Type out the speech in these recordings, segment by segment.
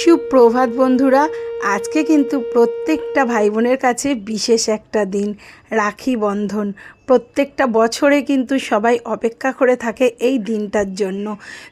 সুপ্রভাত বন্ধুরা, আজকে কিন্তু প্রত্যেকটা ভাই বোনের কাছে বিশেষ একটা দিন, রাখি বন্ধন। প্রত্যেকটা বছরে কিন্তু সবাই অপেক্ষা করে থাকে এই দিনটার জন্য।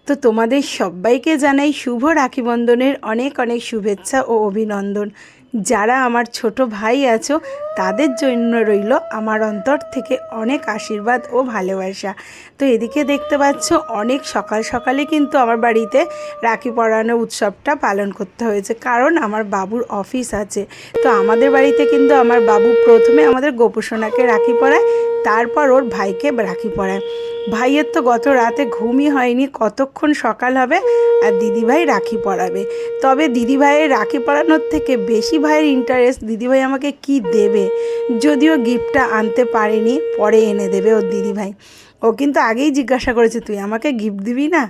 তো তোমাদের সবাইকে জানাই শুভ রাখি বন্ধনের অনেক অনেক শুভেচ্ছা ও অভিনন্দন। যারা আমার ছোট ভাই আছো, তাদের জন্য রইল আমার অন্তর থেকে অনেক আশীর্বাদ ও ভালোবাসা। তো এদিকে দেখতে পাচ্ছ, অনেক সকাল সকালে কিন্তু আমার বাড়িতে রাখি পরানো উৎসবটা পালন করতে হয়েছে, কারণ আমার বাবুর অফিস আছে। তো আমাদের বাড়িতে কিন্তু আমার বাবু প্রথমে আমাদের গোপসোনাকে রাখি পরায় তারপর ওর ভাইকে রাখি পরায় ভাইয়ের তো গত রাতে ঘুমই হয়নি, কতক্ষণ সকাল হবে আর দিদিভাই রাখি পরাবে তবে দিদিভাইয়ের রাখি পরানোর থেকে বেশি ভাইয়ের ইন্টারেস্ট দিদিভাই আমাকে কি দেবে? যদিও গিফটটা আনতে পারেনি, পরে এনে দেবে ওর দিদিভাই। ও কিন্তু আগেই জিজ্ঞাসা করেছে, তুই আমাকে গিফট দিবি না?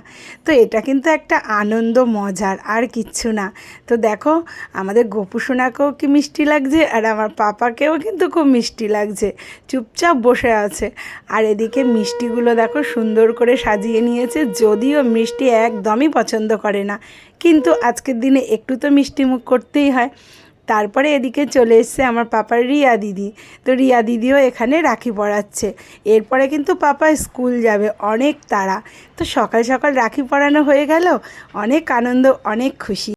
তো এটা কিন্তু একটা আনন্দ মজার, আর কিচ্ছু না। তো দেখো, আমাদের গোপুসোনাকেও কি মিষ্টি লাগছে, আর আমার পাপাকেও কিন্তু খুব মিষ্টি লাগছে। চুপচাপ বসে আছে। আর এদিকে মিষ্টিগুলো দেখো সুন্দর করে সাজিয়ে নিয়েছে, যদিও মিষ্টি একদমই পছন্দ করে না। কিন্তু আজকের দিনে একটু তো মিষ্টি মুখ করতেই হয়। তারপরে এদিকে চলে এসছে আমার পাপার রিয়া দিদি। তো রিয়া দিদিও এখানে রাখি পড়াচ্ছে। এরপরে কিন্তু পাপা স্কুল যাবে, অনেক তারা তো সকাল সকাল রাখি পড়ানো হয়ে গেল, অনেক আনন্দ, অনেক খুশি।